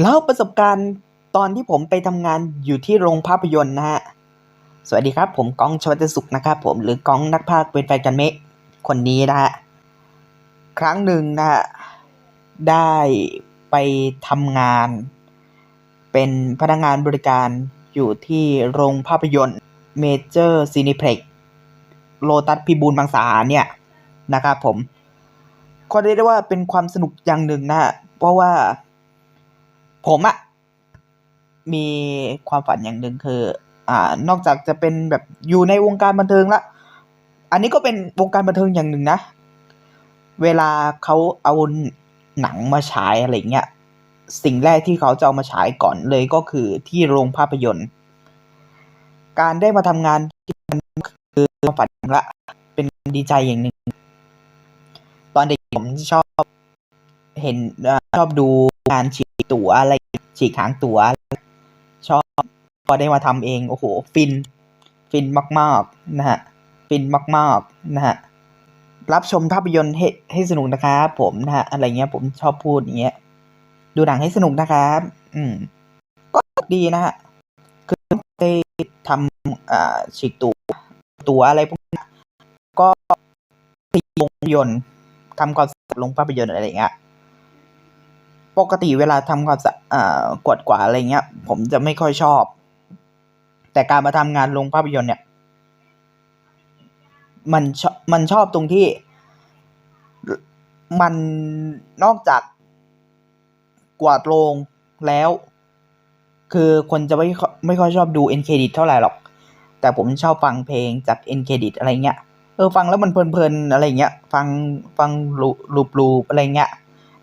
เล่าประสบการณ์ตอนที่ผมไปทำงานอยู่ที่โรงภาพยนตร์นะฮะ สวัสดีครับ ผมก้องชวัตสุขนะครับผมหรือก้องนักพากย์เป็นแฟนกันเมะคนนี้นะฮะ ครั้งหนึ่งนะฮะ ได้ไปทำงาน เป็นพนักงานบริการอยู่ที่โรงภาพยนตร์เมเจอร์ซีนิเพล็กโลตัสพิบูลบางสาเนี่ยนะครับผมก็เรียกได้ว่าเป็นความสนุกอย่างหนึ่งนะฮะ เพราะว่า ผมอะมีความฝันอย่างหนึ่งคือ อ่า นอกจากจะเป็นแบบอยู่ในวงการบันเทิงละ อันนี้ก็เป็นวงการบันเทิงอย่างหนึ่งนะ เวลาเขาเอาหนังมาฉายอะไรเงี้ย สิ่งแรกที่เขาจะเอามาฉายก่อนเลยก็คือที่โรงภาพยนตร์ การได้มาทำงานที่มันคือความฝันละ เป็นดีใจอย่างหนึ่ง ตอนเด็กผมชอบเห็นชอบดู งานฉีกตั๋วอะไรฉีกหางตั๋วชอบพอได้มาทำเองโอ้โห ฟิน ฟินมากๆนะฮะฟินมากๆนะฮะรับชมภาพยนตร์ให้ให้สนุกนะครับผมนะฮะอะไรเงี้ยผมชอบพูดอย่างเงี้ยดูหนังให้สนุกนะครับ อืม ก็ดีนะฮะคือได้ทำอ่าฉีกตั๋วตั๋วอะไรพวกนี้ก็ที่โรงภาพยนตร์ทำความสะอาดโรงภาพยนตร์อะไรเงี้ย ปกติเวลาทำความสะอ่ากวาดกวาดอะไรเงี้ย ผมจะไม่ค่อยชอบ แต่การมาทำงานโรงภาพยนตร์เนี่ย มันชอบมันชอบตรงที่ มันนอกจากกวาดโรงแล้ว คือคนจะไม่ไม่ค่อยชอบดูเอ็นเครดิตเท่าไหร่หรอก แต่ผมชอบฟังเพลงจากเอ็นเครดิตอะไรเงี้ยเออฟังแล้วมันเพลินๆอะไรเงี้ย ฟังฟังลูลูปลูปอะไรเงี้ย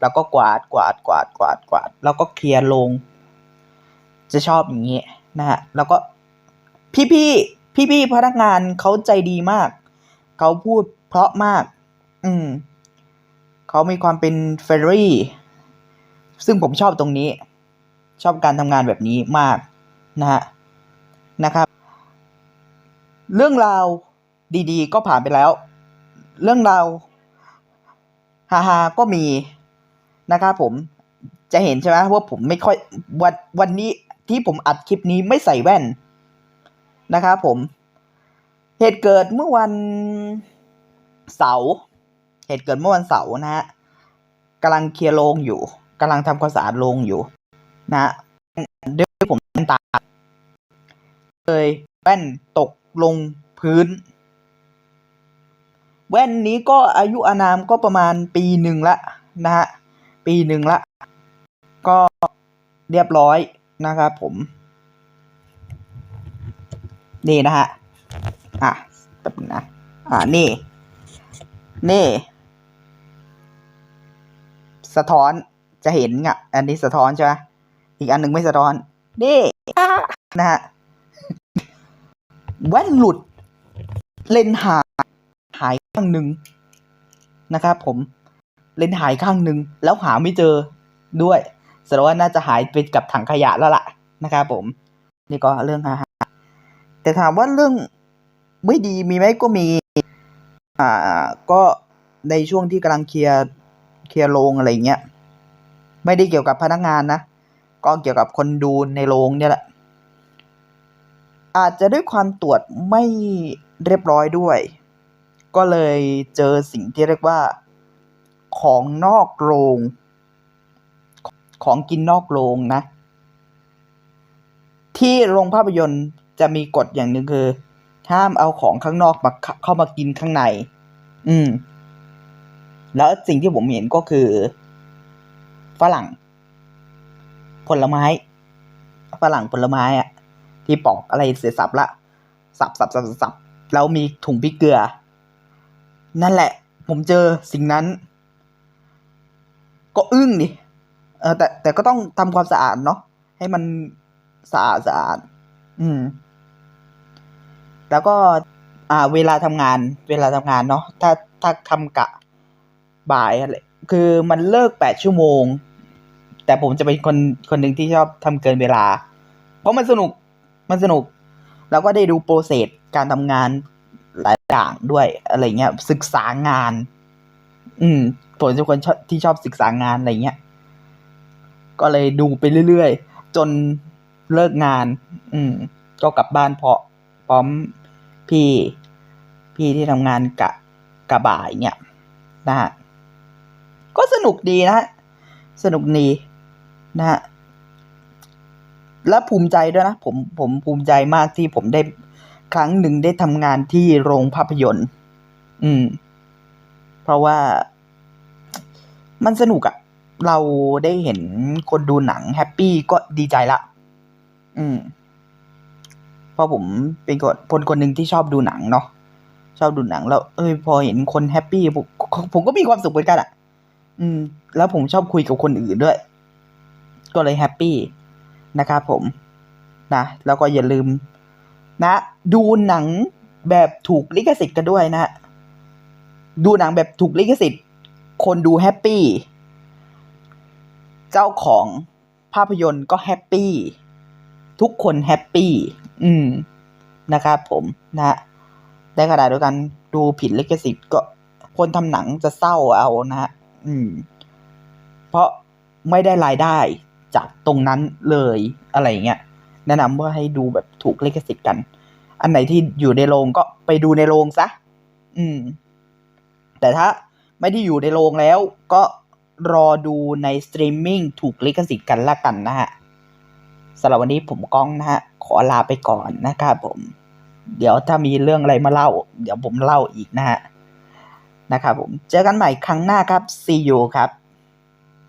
แล้วก็กวาดกวาดกวาดกวาดกวาด แล้วก็เคลียร์ลง จะชอบอย่างนี้นะฮะแล้วก็พี่พี่พี่พี่พนักงานเขาใจดีมาก เขาพูดเพราะมาก อืมเขามีความเป็นเฟรรี่ ซึ่งผมชอบตรงนี้ ชอบการทำงานแบบนี้มากนะฮะนะครับ เรื่องราวดีๆ ก็ผ่านไปแล้ว เรื่องราวฮาๆก็มี นะครับผมจะเห็นใช่ไหมว่าผมไม่ค่อยวันวันนี้ที่ผมอัดคลิปนี้ไม่ใส่แว่นนะครับผม เหตุเกิดเมื่อวันเสาร์เหตุเกิดเมื่อวันเสาร์นะฮะกำลังเคลียร์โรงอยู่กำลังทำความสะอาดโรงอยู่ นะฮะด้วยผมตาเลยแว่นตกลงพื้น แว่นนี้ก็อายุอานามก็ประมาณปีหนึ่งละนะฮะ ปีหนึ่งละ ก็เรียบร้อยนะครับผม นี่นะฮะ อะแป๊บนึงนะ อ่านี่ นี่ สะท้อนจะเห็นอะ อันนี้สะท้อนใช่ไหมอีกอันหนึ่งไม่สะท้อน นี่นะฮะแว่นหลุด เลนหายหายข้างหนึ่งนะครับผม เลนหายข้างหนึ่งแล้วหาไม่เจอด้วยแสดงว่าน่าจะหายไปกับถังขยะแล้วล่ะนะครับผม นี่ก็เรื่องฮาแต่ถามว่าเรื่องไม่ดีมีไหมก็มี อ่า ก็ในช่วงที่กำลังเคลียร์เคลียร์โรงอะไรเงี้ย ไม่ได้เกี่ยวกับพนักงานนะ ก็เกี่ยวกับคนดูในโรงเนี่ยแหละ อาจจะด้วยความตรวจไม่เรียบร้อยด้วย ก็เลยเจอสิ่งที่เรียกว่า ของนอกโรง ของกินนอกโรงนะ ที่โรงภาพยนตร์จะมีกฎอย่างหนึ่งคือ ห้ามเอาของข้างนอกมาเข้าเข้ามากินข้างใน อืม แล้วสิ่งที่ผมเห็นก็คือฝรั่ง ผลไม้ฝรั่งผลไม้อะที่ปอกอะไรเสร็จสับละสับสับสับสับแล้วมีถุงพริกเกลือ นั่นแหละ ผมเจอสิ่งนั้น ก็อึ้งดิเออแต่แต่ก็ต้องทำความสะอาดเนาะให้มันสะอาดสะอาด อืม แล้วก็ อ่า เวลาทำงาน เวลาทำงานเนาะถ้าถ้าทำกะบ่ายอะไรคือมันเลิกแปดชั่วโมง แต่ผมจะเป็นคนคนหนึ่งที่ชอบทำเกินเวลา เพราะมันสนุกมันสนุก แล้วก็ได้ดูโปรเซสการทำงานหลายอย่างด้วยอะไรเงี้ยศึกษางาน อืมผมเป็นคนชอบที่ชอบศึกษางานอะไรเงี้ย ก็เลยดูไปเรื่อยๆ จนเลิกงาน อืม ก็กลับบ้านเพราะพร้อมพี่ พี่ที่ทำงานกะกะบ่ายเนี่ยนะฮะก็สนุกดีนะฮะสนุกดีนะฮะและภูมิใจด้วยนะ ผมผมภูมิใจมากที่ผมได้ครั้งหนึ่งได้ทำงานที่โรงภาพยนตร์ อืม เพราะว่ามันสนุกอะเราได้เห็นคนดูหนังแฮปปี้ก็ดีใจละ อืม เพราะผมเป็นคนคนหนึ่งที่ชอบดูหนังเนาะ ชอบดูหนัง แล้ว เอ้ย พอเห็นคนแฮปปี้ผมผมก็มีความสุขเหมือนกันอะอืม แล้วผมชอบคุยกับคนอื่นด้วย ก็เลยแฮปปี้นะครับผม นะ แล้วก็อย่าลืม นะ ดูหนังแบบถูกลิขสิทธิ์กันด้วยนะ ดูหนังแบบถูกลิขสิทธิ์ คนดูแฮปปี้ เจ้าของภาพยนตร์ก็แฮปปี้ ทุกคนแฮปปี้ อืม นะครับผมนะในขณะเดียวกันดูผิดลิขสิทธิ์ก็คนทำหนังจะเศร้าเอานะฮะอืม เพราะไม่ได้รายได้จากตรงนั้นเลยอะไรเงี้ยแนะนำว่าให้ดูแบบถูกลิขสิทธิ์กัน อันไหนที่อยู่ในโรงก็ไปดูในโรงซะ อืม แต่ถ้าไม่ได้อยู่ในโรงแล้วก็รอดูในสตรีมมิ่งถูกลิขสิทธิ์กันละกันนะฮะสำหรับวันนี้ผมก้องนะฮะ ขอลาไปก่อนนะครับผม เดี๋ยวถ้ามีเรื่องอะไรมาเล่า เดี๋ยวผมเล่าอีกนะฮะนะครับผมเจอกันใหม่ครั้งหน้าครับ see you ครับ